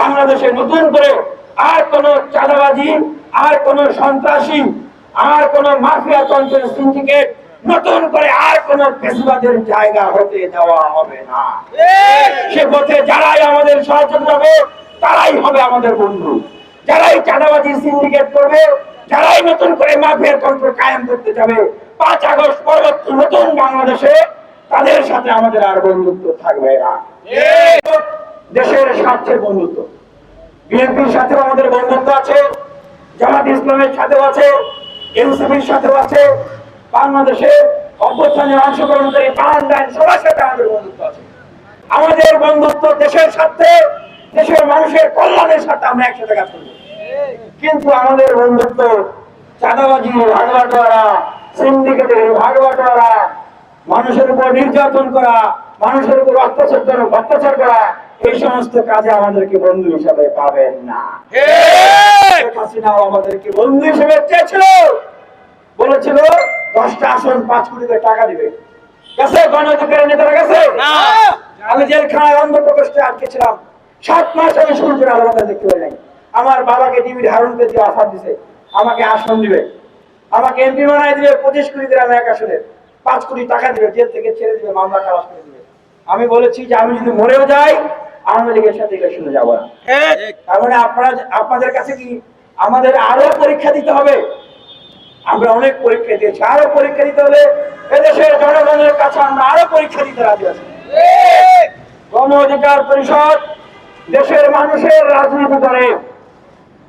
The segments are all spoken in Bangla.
বাংলাদেশে নতুন করে আর কোন চাঁদাবাজি, আর কোন সন্ত্রাসী, আর কোন মাফিয়া তন্ত্রের সিন্ডিকেট নতুন করে আর কোন পেশিবাদের জায়গা হতে দেওয়া হবে না। সে পথে যারাই আমাদের সহযোগিতা হবে তারাই হবে আমাদের বন্ধু। যারাই চাঁদাবাজি সিন্ডিকেট করবে, যারাই নতুন করে মাফিয়ার তন্ত্র কায়েম করতে যাবে, পাঁচ আগস্ট পরবর্তী নতুন বাংলাদেশে তাদের সাথে আমাদের আর বন্ধুত্ব থাকবে না। দেশের স্বার্থের বন্ধুত্ব। বিএনপির সাথেও আমাদের বন্ধুত্ব আছে, জামাত ইসলামের সাথেও আছে এনসিপির সাথেও আছে, বাংলাদেশে অভ্যুত্থানে অংশগ্রহণকারী দেন, সবার সাথে আমাদের বন্ধুত্ব আছে। আমাদের বন্ধুত্ব দেশের সাথে দেশের মানুষের কল্যাণের সাথে আমরা একসাথে কাজ করব। কিন্তু আমাদের বন্ধুত্ব চাঁদাবাজি, ভাগবাটোয়ারা, সিন্ডিকেটের ভাগবাটোয়ারা, মানুষের উপর নির্যাতন করা মানুষের উপর অত্যাচার করা অত্যাচার করা এই সমস্ত কাজে আমাদেরকে বন্ধু হিসাবে পাবেন না। হাসিনাও আমাদেরকে বন্ধু হিসেবে চেয়েছিল। বলেছিল দশটা আসন পাঁচ কোটি করে টাকা দিবে। গেছে গণ অধিকারের নেতারা গেছে? আমি জেলখানায় অন্ধ প্রকোষ্ঠে আটকে ছিলাম। সাত মাস আমি আলোটা দেখতে নাই। আমার বাবাকে টিভি ধারণ করে দিয়ে অফার দিছে। আমাকে আসন দিবে। আমাকে এমপি বানায় দিবে পঁচিশ কোটি গ্রামে এক পাঁচ কোটি টাকা দিবে জেল থেকে ছেড়ে দিবে মামলা খালাস করে দিবে। আমি বলেছি যে আমি যদি মরেও যাই আওয়ামী লীগের সাথে ইলেকশনে যাব না। তার মানে আপনারা আপনাদের কাছে কি আমাদের আরও পরীক্ষা দিতে হবে? আমরা অনেক পরীক্ষা দিয়েছি আরও পরীক্ষা দিতে হলে এদেশের জনগণের কাছে আমরা আরও পরীক্ষা দিতে রাজি আছি। গণ অধিকার পরিষদ দেশের মানুষের রাজনীতি করে।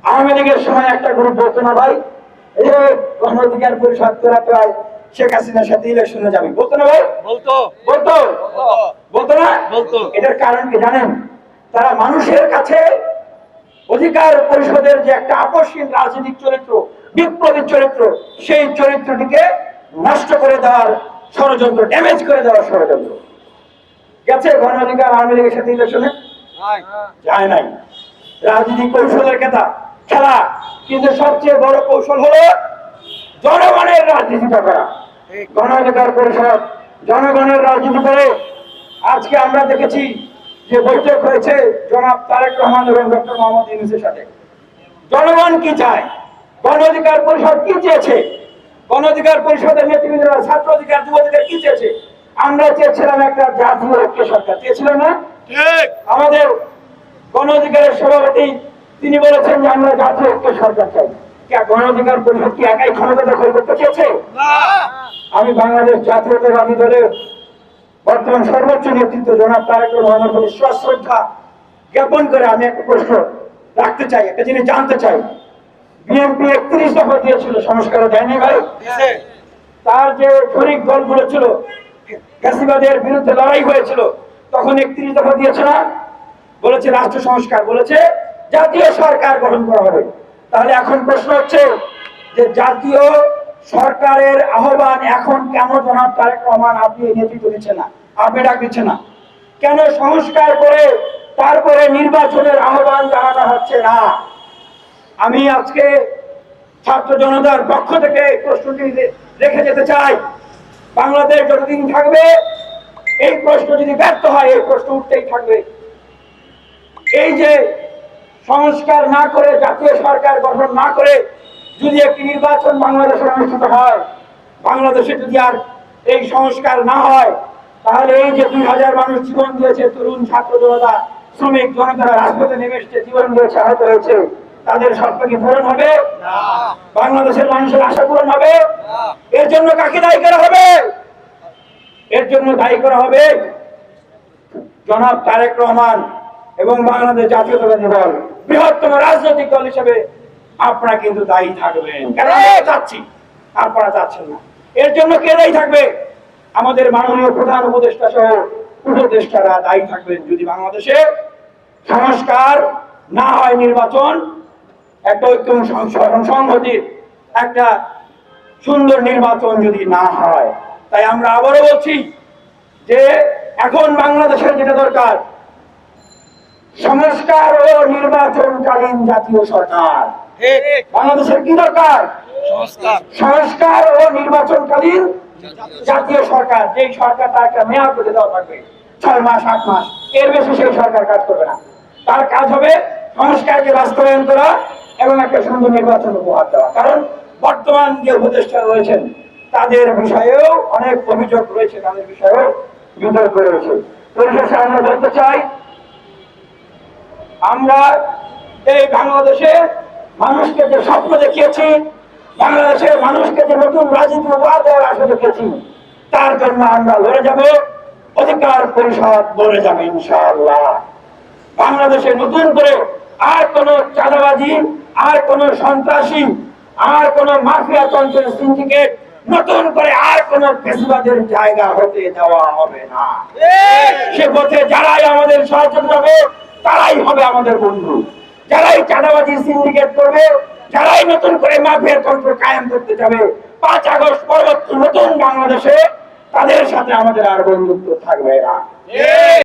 আওয়ামী লীগের সময় একটা গ্রুপ বলতো না ভাই? এই যে গণ অধিকার পরিষদ তোরা আর শেখ হাসিনার সাথে ইলেকশনে যাবি। বলতো না ভাই? বলতো। বলতো? বলতো। না? বলতো। এটার কারণ কি জানেন? তারা মানুষের কাছে অধিকার পরিষদের যে একটা আকস্মিক রাজনৈতিক চরিত্র বিপ্লবী চরিত্র সেই চরিত্রটিকে নষ্ট করে দেওয়ার ষড়যন্ত্র ড্যামেজ করে দেওয়ার ষড়যন্ত্র। গেছে গণ অধিকার আওয়ামী লীগের সাথে ইলেকশনে যায় নাই। রাজনীতি কৌশলের খেতা খেলা। কিন্তু সবচেয়ে বড় কৌশল হলো জনগণের রাজনীতিটা করা গণ অধিকার পরিষদ জনগণের রাজনীতি করে আজকে আমরা দেখেছি যে বৈঠক হয়েছে জনাব তারেক রহমান এবং ডক্টর মোহাম্মদ ইউনুসের সাথে। জনগণ কি চায়? গণ অধিকার পরিষদ কি চেয়েছে? গণ অধিকার পরিষদের নেতৃবৃন্দরা ছাত্র অধিকার যুব অধিকার কি চেয়েছে? আমরা চেয়েছিলাম একটা জাতীয় ঐক্য সরকার। চেয়েছিলাম না? আমাদের গণ অধিকারের সভাপতি তিনি বলেছেন যে আমরা জাতীয় ঐক্য সরকার চাই। কে গণ অধিকার পরিষদ কি একাই ক্ষমতা দখল করতে চেয়েছে? আমি বাংলাদেশ জাতীয়তাবাদী দলের বর্তমান সর্বোচ্চ নেতৃত্ব জনাব তারেক রহমানের প্রতি শ্রদ্ধা জ্ঞাপন করে আমি একটা প্রশ্ন রাখতে চাই একটা জিনিস জানতে চাই। বিএনপি একত্রিশ দফা দিয়েছিল সংস্কারও দেয়নি ভাই। তার যে শরিক দলগুলো ছিল ফ্যাসিবাদের বিরুদ্ধে লড়াই হয়েছিল তখন একত্রিশ দফা দিয়েছে না? বলেছে রাষ্ট্র সংস্কার বলেছে জাতীয় সরকার গঠন করা হবে। তাহলে এখন প্রশ্ন হচ্ছে যে জাতীয় সরকারের আহ্বান এখন কেন জনাব তারেক রহমান আপনি নেতৃত্ব দিচ্ছেন না? আপনি ডাক দিচ্ছেন না? কেন সংস্কার করে তারপরে নির্বাচনের আহ্বান জানানো হচ্ছে না? আমি আজকে ছাত্র জনতার পক্ষ থেকে প্রশ্নটি রেখে যেতে চাই। বাংলাদেশ যতদিন থাকবে, এই প্রশ্ন যদি ব্যর্থ হয়, এই প্রশ্ন উঠতেই থাকবে। এই যে সংস্কার না করে জাতীয় সরকার গঠন না করে যদি একটি নির্বাচন বাংলাদেশে অনুষ্ঠিত হয় বাংলাদেশে যদি আর এই সংস্কার না হয় তাহলে এই যে দুই হাজার মানুষ জীবন দিয়েছে তরুণ ছাত্র জনতা শ্রমিক জনতারা রাজপথে নেমে এসেছে জীবন দিয়েছে আহত হয়েছে তাদের স্বপ্ন কি পূরণ হবে? বাংলাদেশের মানুষের আশা পূরণ হবে? এর জন্য কাকে দায়ী করা হবে? এর জন্য দায়ী করা হবে জনাব তারেক রহমান এবং বাংলাদেশ জাতীয়তাবাদী দল। বৃহত্তম রাজনৈতিক দল হিসেবে আপনারা কিন্তু দায়ী থাকবেন। চাচ্ছি। আপনারা চাচ্ছেন না। এর জন্য কে দায়ী থাকবে? আমাদের মাননীয় প্রধান উপদেষ্টা সহ উপদেষ্টারা দায়ী থাকবেন। যদি বাংলাদেশে সংস্কার না হয় নির্বাচন, একটা ঐক্য সংহতির একটা সুন্দর নির্বাচন যদি না হয়, তাই আমরা আবারও বলছি যে এখন বাংলাদেশের যেটা দরকার সংস্কার ও নির্বাচনকালীন জাতীয় সরকার। বাংলাদেশের কি দরকার? সংস্কার। ও নির্বাচনকালীন জাতীয় সরকার। যেই সরকারটা একটা মেয়াদ করে দেওয়া থাকবে ছয় মাস আট মাস এর বেশি সেই সরকার কাজ করবে না। তার কাজ হবে সংস্কারকে বাস্তবায়ন করা এবং একটা সুন্দর নির্বাচন উপহার দেওয়া। কারণ বর্তমান যে উপদেষ্টা রয়েছেন তাদের বিষয়েও অনেক অভিযোগ রয়েছে তাদের বিষয়েও বিতর্ক রয়েছে। পরিশেষে আমরা বলতে চাই আমরা এই বাংলাদেশে মানুষকে যে স্বপ্ন দেখিয়েছি বাংলাদেশের মানুষকে যে নতুন রাজনীতি উপহার দেওয়ার আশা দেখেছি তার জন্য আমরা লড়ে যাব অধিকার পরিষদ লড়ে যাবে ইনশাআল্লাহ। বাংলাদেশে নতুন করে আর কোন চাঁদাবাজি আর কোন সন্ত্রাসী আর কোন মাফিয়া তন্ত্রের সিন্ডিকেট নতুন করে আর কোন পেশিবাদের জায়গা হতে দেওয়া হবে না। সে পথে যারাই আমাদের সহযোগিতা হবে তারাই হবে আমাদের বন্ধু। যারাই চাঁদাবাজি সিন্ডিকেট করবে, যারাই নতুন করে মাফিয়া তন্ত্র কায়েম করতে যাবে, পাঁচ আগস্ট পরবর্তী নতুন বাংলাদেশে তাদের সাথে আমাদের আর বন্ধুত্ব থাকবে না।